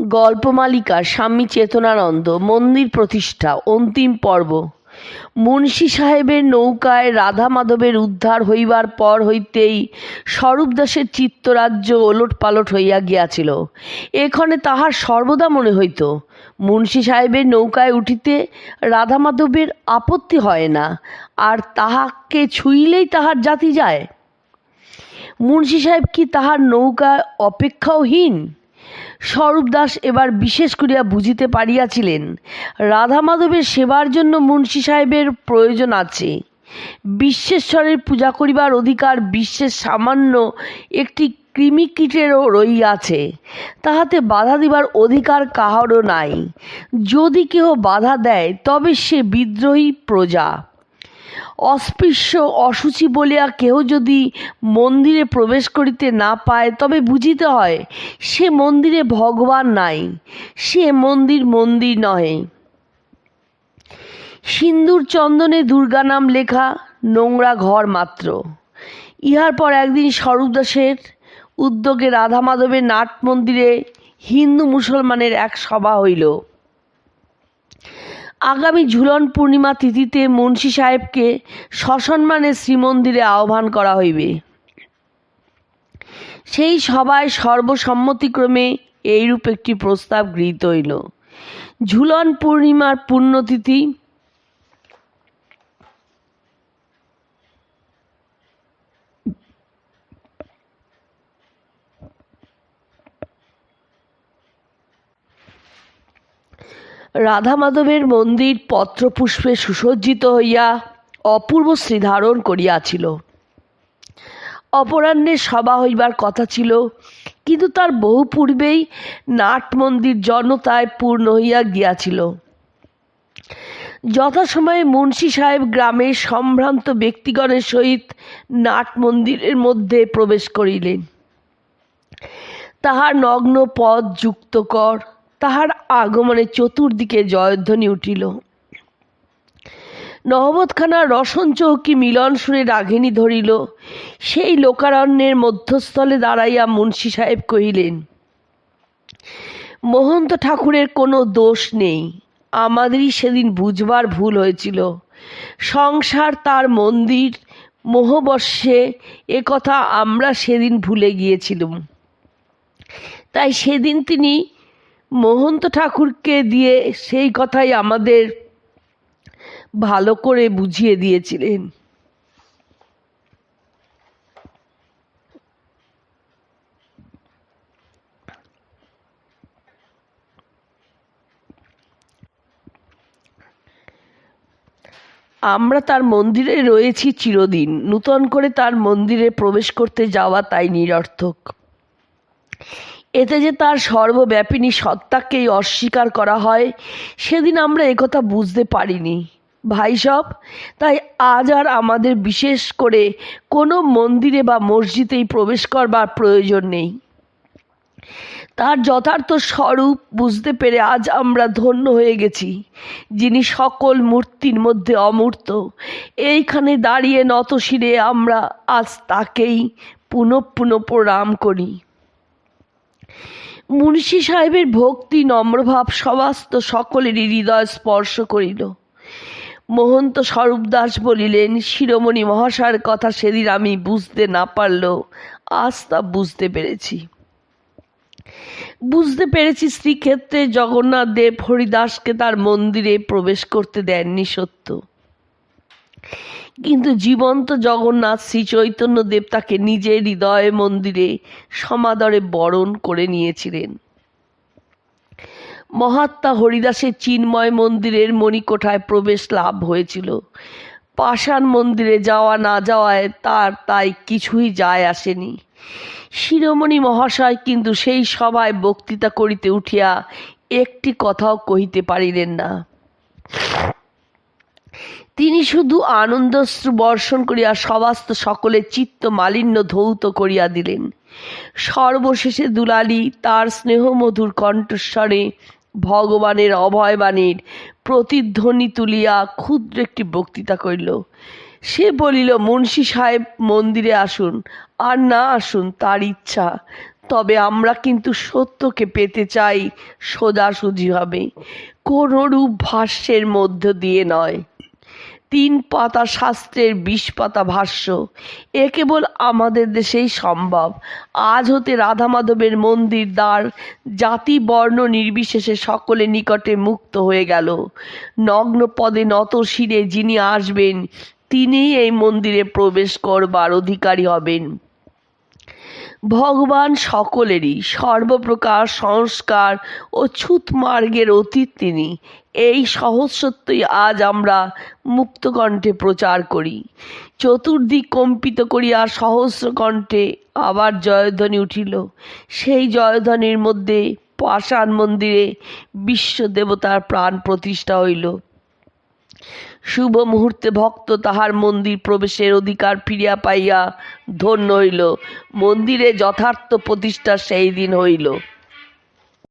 গল্পমালিকা স্বামী চেতনানন্দ, মন্দির প্রতিষ্ঠা, অন্তিম পর্ব। মুন্সি সাহেবের নৌকায় রাধা মাধবের উদ্ধার হইবার পর হইতেই স্বরূপদাসের চিত্তরাজ্য ওলট পালট হইয়া গিয়াছিল। এক্ষণে তাহার সর্বদা মনে হইত, মুন্সি সাহেবের নৌকায় উঠিতে রাধা মাধবের আপত্তি হয় না, আর তাহাকে ছুঁইলেই তাহার জাতি যায়। মুন্সি সাহেব কি তাহার নৌকা অপেক্ষাওহীন স্বরূপ দাস এবার বিশেষ করিয়া বুঝিতে পারিয়াছিলেন। রাধা মাধবের সেবার জন্য মুন্সী সাহেবের প্রয়োজন আছে। বিশ্বেশ্বরের পূজা করিবার অধিকার বিশ্বের সামান্য একটি কৃমিকীটেরও রহিয়াছে। তাহাতে বাধা দিবার অধিকার কাহারও নাই। যদি কেহ বাধা দেয়, তবে সে বিদ্রোহী প্রজা। অস্পৃশ্য অসুচি বলিয়া কেহ যদি মন্দিরে প্রবেশ করিতে না পায়, তবে বুঝিতে হয়, সে মন্দিরে ভগবান নাই, সে মন্দির মন্দির নহে। সিন্দুর চন্দনে দুর্গা নাম লেখা নোংরা ঘর মাত্র। ইহার পর একদিন স্বরূপদাসের উদ্যোগে রাধা মাধবের নাট মন্দিরে হিন্দু মুসলমানের এক সভা হইল। আগামী ঝুলন পূর্ণিমা তিথিতে মুন্সী সাহেবকে সসম্মানে শ্রীমন্দিরে আহ্বান করা হইবে। সেই সভায় সর্বসম্মতিক্রমে এইরূপ একটি প্রস্তাব গৃহীত হইল। ঝুলন পূর্ণিমার পুণ্যতিথি রাধা মাধবের মন্দির পত্রপুষ্পে সুসজ্জিত হইয়া অপূর্ব শ্রীধারণ করিয়াছিল। অপরাহ্নে সভা হইবার কথা ছিল, কিন্তু তার বহু পূর্বেই নাট মন্দির জনতায় পূর্ণ হইয়া গিয়াছিল। যথাসময়ে মুন্সি সাহেব গ্রামের সম্ভ্রান্ত ব্যক্তিগণের সহিত নাট মন্দিরের মধ্যে প্রবেশ করিলেন। তাহার নগ্ন পদ যুক্ত কর তাহার আগমনে চতুর্দিকে জয়ধ্বনি উঠিল। নহবতখানার রসন চৌকি মিলন সুরে রাগিনী ধরিল। সেই লোকারণ্যের মধ্যস্থলে দাঁড়াইয়া মুন্সি সাহেব কহিলেন, মহন্ত ঠাকুরের কোনো দোষ নেই। আমাদেরই সেদিন বুঝবার ভুল হয়েছিল। সংসার তার মন্দির, মোহবর্ষে একথা আমরা সেদিন ভুলে গিয়েছিলাম। তাই সেদিন তিনি মহন্ত ঠাকুরকে দিয়ে সেই কথাই আমাদের ভালো করে বুঝিয়ে দিয়েছিলেন। আমরা তার মন্দিরে রয়েছি চিরদিন। নূতন করে তার মন্দিরে প্রবেশ করতে যাওয়া তাই নিরর্থক। এতে যে তার সর্বব্যাপিনী সত্তাকেই অস্বীকার করা হয়, সেদিন আমরা একথা বুঝতে পারিনি। ভাই সব, তাই আজ আর আমাদের বিশেষ করে কোনো মন্দিরে বা মসজিদেই প্রবেশ করবার প্রয়োজন নেই। তার যথার্থ স্বরূপ বুঝতে পেরে আজ আমরা ধন্য হয়ে গেছি, যিনি সকল মূর্তির মধ্যে অমূর্ত। এইখানে দাঁড়িয়ে নতশিরে আমরা আজ তাকেই পুনঃ পুনঃ প্রণাম করি। মুন্সি সাহেবের ভক্তি, নম্রভাব সবাস্ত সকলেরই হৃদয় স্পর্শ করিল। মহন্ত স্বরূপ দাস বলিলেন, শিরোমণি মহাশয়ের কথা সেদিন আমি বুঝতে না পারলেও আজ তা বুঝতে পেরেছি। বুঝতে পেরেছি শ্রীক্ষেত্রে জগন্নাথ দেব হরিদাসকে তার মন্দিরে প্রবেশ করতে দেননি সত্য। কিন্তু জীবন্ত জগন্নাথ শ্রী চৈতন্য দেব তাকে নিজের হৃদয় মন্দিরে সমাদরে বরণ করে নিয়েছিলেন। মহাত্মা হরিদাসের চিন্ময় মন্দিরের মণিকোঠায় প্রবেশ লাভ হয়েছিল। পাষাণ মন্দিরে যাওয়া না যাওয়ায় তার তাই কিছুই যায় আসেনি। শিরোমণি মহাশয় কিন্তু সেই সভায় বক্তৃতা করিতে উঠিয়া একটি কথাও কহিতে পারিলেন না। তিনি শুধু আনন্দশ্রু বর্ষণ করিয়া সবাস্ত সকলের চিত্ত মালিন্য ধৌত করিয়া দিলেন। সর্বশেষে দুলালি তার স্নেহমধুর কণ্ঠস্বরে ভগবানের অভয়বাণীর প্রতিধ্বনি তুলিয়া ক্ষুদ্র একটি বক্তৃতা করিল। সে বলিল, মুন্সী সাহেব, মন্দিরে আসুন। আর না আসুন, তার ইচ্ছা। তবে আমরা কিন্তু সত্যকে পেতে চাই সোজাসুজিভাবে কোনো রূপ ভাষ্যের মধ্য দিয়ে নয়। তিন পাতা শাস্ত্রের বিশ পাতা ভাষ্য। এ কেবল আমাদের দেশেই সম্ভব। আজ হতে রাধা মাধবের মন্দির দ্বার জাতি বর্ণ নির্বিশেষে সকলের নিকটে মুক্ত হয়ে গেল। নগ্ন পদে নত শিরে যিনি আসবেন, তিনিই এই মন্দিরে প্রবেশ করবার অধিকারী হবেন। ভগবান সকলেরই সর্বপ্রকার সংস্কার ও ছুত মার্গের অতীত তিনি। এই সহজ সত্যই আজ আমরা মুক্তকণ্ঠে প্রচার করি। চতুর্দিক কম্পিত করিয়া সহস্র কণ্ঠে আবার জয়ধ্বনি উঠিল। সেই জয়ধ্বনির মধ্যে পাষাণ মন্দিরে বিশ্ব দেবতার প্রাণ প্রতিষ্ঠা হইল। শুভ মুহূর্তে ভক্ত তাহার মন্দির প্রবেশের অধিকার ফিরিয়া পাইয়া ধন্য হইল। মন্দিরে যথার্থ প্রতিষ্ঠা সেই দিন হইল।